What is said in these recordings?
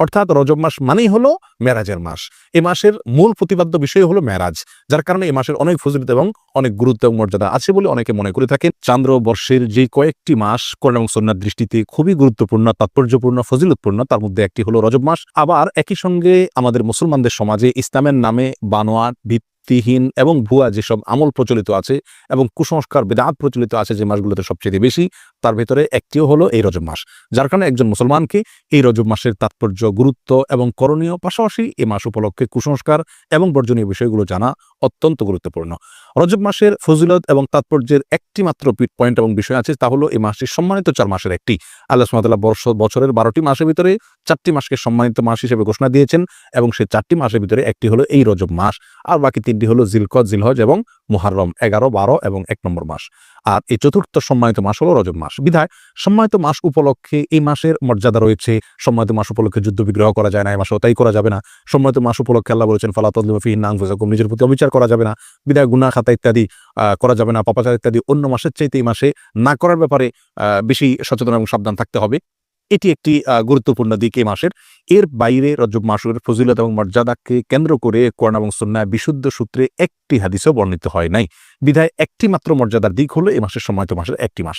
অর্থাৎ রজব মাস মানেই হলো মেরাজের মাস। এ মাসের মূল প্রতিপাদ্য বিষয় হলো মেরাজ, যার কারণে এই মাসের অনেক ফজিলত এবং অনেক গুরুত্ব এবং মর্যাদা আছে বলে অনেকে মনে করে থাকেন। চান্দ্র বর্ষের যে কয়েকটি মাস কোরআন এবং সন্ন্যার দৃষ্টিতে খুবই গুরুত্বপূর্ণ, তাৎপর্যপূর্ণ, ফজিলতপূর্ণ, তার মধ্যে একটি হলো রজব মাস। আবার একই সঙ্গে আমাদের মুসলমানদের সমাজে ইসলামের নামে বানোয়াট ভিত্তিহীন এবং ভুয়া যেসব আমল প্রচলিত আছে এবং কুসংস্কার, বেদাত প্রচলিত আছে যে মাসগুলোতে সবচেয়ে বেশি, তার ভেতরে একটিও হলো এই রজব মাস। যার কারণে একজন মুসলমানকে এই রজব মাসের তাৎপর্য, গুরুত্ব এবং করণীয়, পাশাপাশি এই মাস উপলক্ষে কুসংস্কার এবং বর্জনীয় বিষয়গুলো জানা অত্যন্ত গুরুত্বপূর্ণ। রজব মাসের ফজিলত এবং তাৎপর্যের একটি মাত্র পয়েন্ট এবং বিষয় আছে, তা হলো এই মাসটি সম্মানিত চার মাসের একটি। আল্লাহ সুমাতাল্লাহ বর্ষ বছরের বারোটি মাসের ভিতরে চারটি মাসকে সম্মানিত মাস হিসেবে ঘোষণা দিয়েছেন এবং সেই চারটি মাসের ভিতরে একটি হলো এই রজব মাস। আর বাকি তিনটি হলো জিলকদ জিলহজ এবং মুহাররম, এগারো, বারো এবং এক নম্বর মাস। আর এই চতুর্থ সম্মানিত মাস হলো রজব মাস। বিধায় সম্মানিত মাস উপলক্ষে এই মাসের মর্যাদা রয়েছে। সম্মানিত মাস উপলক্ষে যুদ্ধ বিগ্রহ করা যায় না, এই মাসেও তাই করা যাবে না। সম্মানিত মাস উপলক্ষে আল্লাহ বলেছেন নাংফুজাকুম নিজের প্রতি অবিচার করা যাবে না। বিধায় গুনা খাতা ইত্যাদি করা যাবে না, পাপাচার ইত্যাদি অন্য মাসের চাইতে এই মাসে না করার ব্যাপারে বেশি সচেতন এবং সাবধান থাকতে হবে। এটি একটি গুরুত্বপূর্ণ দিক এই মাসের। এর বাইরে রজব মাসের ফজিলত এবং মর্যাদাকে কেন্দ্র করে কোরআন এবং সন্ন্যায় বিশুদ্ধ সূত্রে একটি হাদিসও বর্ণিত হয় নাই। বিধায় একটি মাত্র মর্যাদার দিক হলো এই মাসের সম্মানিত মাসের একটি মাস।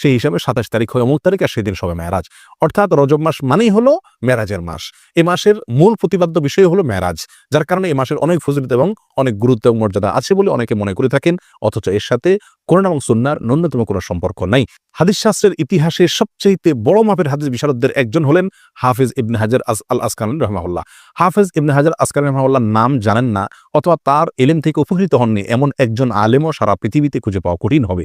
সেই হিসাবে সাতাশ তারিখ হয় অমুক তারিখ আর সেদিন সবে মেরাজ অর্থাৎ রজব মাস মানেই হলো মেরাজের মাস। এ মাসের মূল প্রতিপাদ্য বিষয় হলো মেরাজ যার কারণে এ মাসের অনেক ফজিলত এবং অনেক গুরুত্ব এবং মর্যাদা আছে বলে অনেকে মনে করে থাকেন, অথচ এর সাথে কোরআন এবং সুন্নার ন্যূনতম কোনো সম্পর্ক নাই। হাদিস শাস্ত্রের ইতিহাসে সবচেয়ে বড় মাপের হাদিস বিশারদদের একজন হলেন হাফিজ ইবনে হাজার আস আল আসকান রহমাউল্লাহ হাফিজ ইবনে হাজার আসকান রহমাউল্লাহ নাম জানেন না, অথবা তার এলেম থেকে উপকৃত হননি এমন একজন আলেমও সারা পৃথিবীতে খুঁজে পাওয়া কঠিন হবে।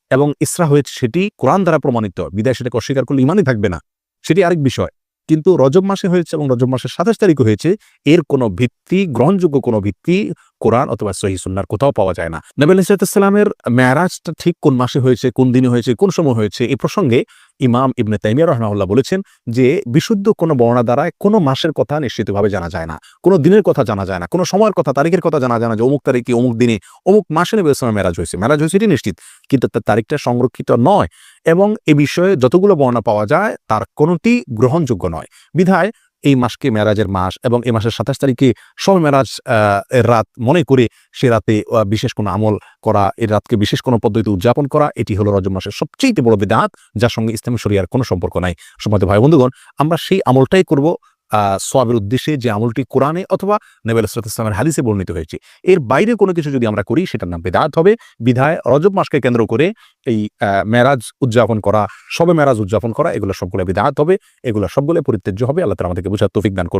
এবং ইসরা হয়েছে সেটি কোরআন দ্বারা প্রমাণিত। বিদায় সেটাকে অস্বীকার করলে ইমানই থাকবে না। সেটি আরেক বিষয়। কিন্তু রজব মাসে হয়েছে এবং রজব মাসের সাতাশ তারিখ হয়েছে, এর কোনো ভিত্তি, গ্রহণযোগ্য কোনো ভিত্তি কোরআন অথবা সহি সুন্নার কোথাও পাওয়া যায় না। নবী আলাইসালামের মেয়ারাজটা ঠিক কোন মাসে হয়েছে, কোন দিনে হয়েছে, কোন সময় হয়েছে এই প্রসঙ্গে ইমাম ইবনে তাইমিয়া রহমাউল্লাহ বলেছেন যে, বিশুদ্ধ কোনো বর্ণনা দ্বারায় কোনো মাসের কথা নিশ্চিতভাবে জানা যায় না। কোনো দিনের কথা জানা যায় না, কোনো সময়ের কথা, তারিখের কথা জানা যায় না যে অমুক তারিখে, অমুক দিনে, অমুক মাসে নবী ইসলামের মেরাজ হয়েছে। মেরাজ হয়েছে এটি নিশ্চিত, কিন্তু তার তারিখটা সংরক্ষিত নয় এবং এ বিষয়ে যতগুলো বর্ণনা পাওয়া যায়, তার কোনোটি গ্রহণযোগ্য নয়। বিধায় এই মাসকে মেরাজের মাস এবং এই মাসের সাতাশ তারিখে সব মেরাজ এর রাত মনে করে সে রাতে বিশেষ কোনো আমল করা, এই রাতকে বিশেষ কোনো পদ্ধতি উদযাপন করা, এটি হলো রজব মাসের সবচেয়ে বড় বেদাত, যার সঙ্গে ইসলামী শরিয়ার কোনো সম্পর্ক নাই। সময় ভাই বন্ধুগণ আমরা সেই আমলটাই করব আহ সোয়াবের উদ্দেশ্যে যে আমলটি কোরআনে অথবা নেবেল ইসলামের হাদিসে বর্ণিত হয়েছে। এর বাইরে কোনো কিছু যদি আমরা করি, সেটার নাম বেদাত হবে। বিধায় রজব মাসকে কেন্দ্র করে এই মেরাজ উদযাপন করা, সবে মেরাজ উদযাপন করা, এগুলো সবগুলো বেদাত হবে, এগুলো সবগুলো পরিত্যাজ্য হবে। আল্লাহ তারা আমাদেরকে বোঝার তৌফিক দান করুন।